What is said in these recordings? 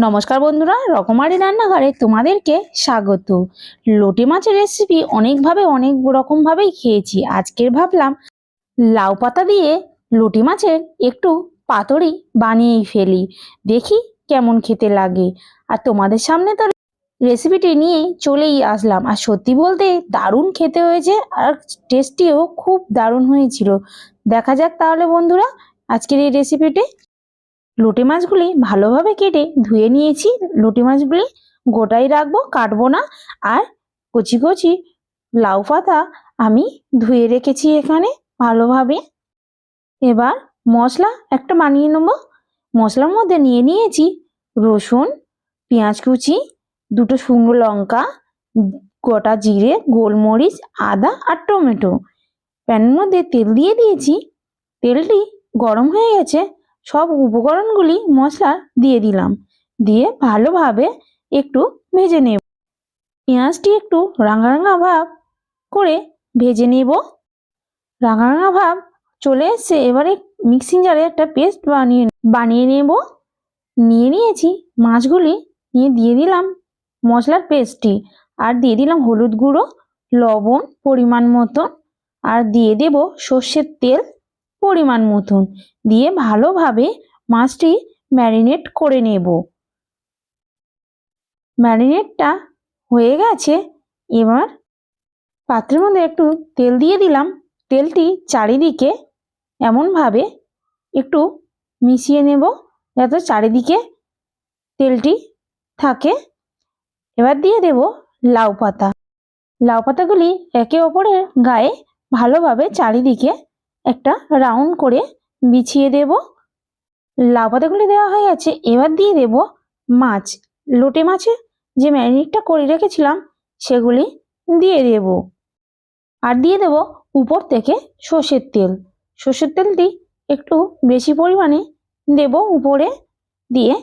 নমস্কার বন্ধুরা, রকমারি রান্নাঘরে তোমাদেরকে স্বাগত। লোটে মাছের রেসিপি অনেকভাবে অনেক রকমভাবেই খেয়েছি। আজকের ভাবলাম, লাউ পাতা দিয়ে লোটে মাছের একটু পাতুরি বানিয়েই ফেলি। দেখি কেমন খেতে লাগে। আর তোমাদের সামনে তো রেসিপিটি নিয়ে চলেই আসলাম। আর সত্যি বলতে দারুণ খেতে হয়েছে আর টেস্টিও খুব দারুণ হয়েছিল। দেখা যাক তাহলে বন্ধুরা, আজকের এই রেসিপিটি লোটে মাছগুলি ভালোভাবে কেটে ধুয়ে নিয়েছি। লোটে মাছগুলি গোটাই রাখব, কাটবো না। আর কচি কচি লাউ পাতা আমি ধুয়ে রেখেছি এখানে ভালোভাবে। এবার মশলা একটা বানিয়ে নেব। মশলার মধ্যে নিয়ে নিয়েছি রসুন, পেঁয়াজ কুচি, দুটো শুকনো লঙ্কা, গোটা জিরে, গোলমরিচ, আদা আর টমেটো। প্যানের মধ্যে তেল দিয়ে দিয়েছি। তেলটি গরম হয়ে গেছে। সব উপকরণগুলি মশলা দিয়ে দিলাম। দিয়ে ভালোভাবে একটু ভেজে নেব। পেঁয়াজটি একটু রাঙা রাঙা ভাব করে ভেজে নেব। রাঙা রাঙা ভাব চলে এসছে, এবারে মিক্সিং জারে একটা পেস্ট বানিয়ে বানিয়ে নেব। নিয়ে নিয়েছি মাছগুলি, নিয়ে দিয়ে দিলাম মশলার পেস্টটি আর দিয়ে দিলাম হলুদ গুঁড়ো, লবণ পরিমাণ মতন। আর দিয়ে দেব সর্ষের তেল। পরিমাণ মতন দিয়ে ভালোভাবে মাছটি ম্যারিনেট করে নেব। ম্যারিনেটটা হয়ে গেছে। এবার পাত্রের মধ্যে একটু তেল দিয়ে দিলাম। তেলটি চারিদিকে এমনভাবে একটু মিশিয়ে নেব যাতে চারিদিকে তেলটি থাকে। এবার দিয়ে দেব লাউ পাতা। লাউ পাতাগুলি একে অপরের গায়ে ভালোভাবে চারিদিকে একটা রাউন্ড করে বিছিয়ে দেব। লাউ পাতাগুলি দেওয়া হয়ে গেছে, এবার দিয়ে দেব মাছ। লোটে মাছের যে ম্যারিনেটটা করে রেখেছিলাম, সেগুলি দিয়ে দেব। আর দিয়ে দেব উপর থেকে সর্ষের তেল। সর্ষের তেলটি একটু বেশি পরিমাণে দেব উপরে দিয়ে।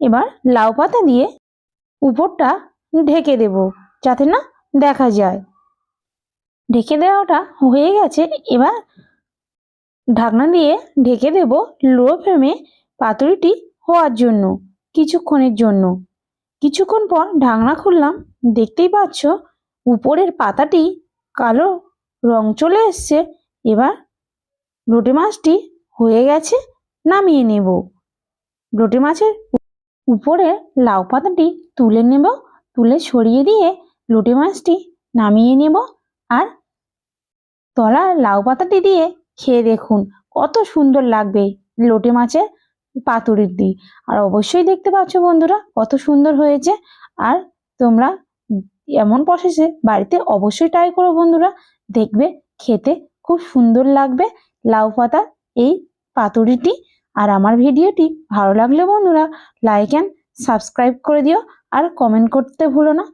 এবার লাউ পাতা দিয়ে উপরটা ঢেকে দেব, যাতে না দেখা যায়। ঢেকে দেওয়াটা হয়ে গেছে, এবার ঢাকনা দিয়ে ঢেকে দেব লো ফ্লেমে পাতুরিটি হওয়ার জন্য, কিছুক্ষণের জন্য। কিছুক্ষণ পর ঢাকনা খুললাম, দেখতেই পাচ্ছ উপরের পাতাটি কালো রং চলে এসছে। এবার লোটে মাছটি হয়ে গেছে, নামিয়ে নেব। লোটে মাছের উপরে লাউ পাতাটি তুলে নেব, তুলে ছড়িয়ে দিয়ে লোটে মাছটি নামিয়ে নেব আর তলার লাউ পাতাটি দিয়ে খেয়ে দেখুন। কত সুন্দর লাগবে লোটে মাছের পাতুরির দিয়ে আর অবশ্যই দেখতে পাচ্ছ বন্ধুরা, কত সুন্দর হয়েছে। আর তোমরা এমন প্রসেসে বাড়িতে অবশ্যই ট্রাই করো বন্ধুরা। দেখবে খেতে খুব সুন্দর লাগবে লাউ পাতা এই পাতুরিটি। আর আমার ভিডিওটি ভালো লাগলে বন্ধুরা লাইক অ্যান্ড সাবস্ক্রাইব করে দিও। আর কমেন্ট করতে ভুলো না।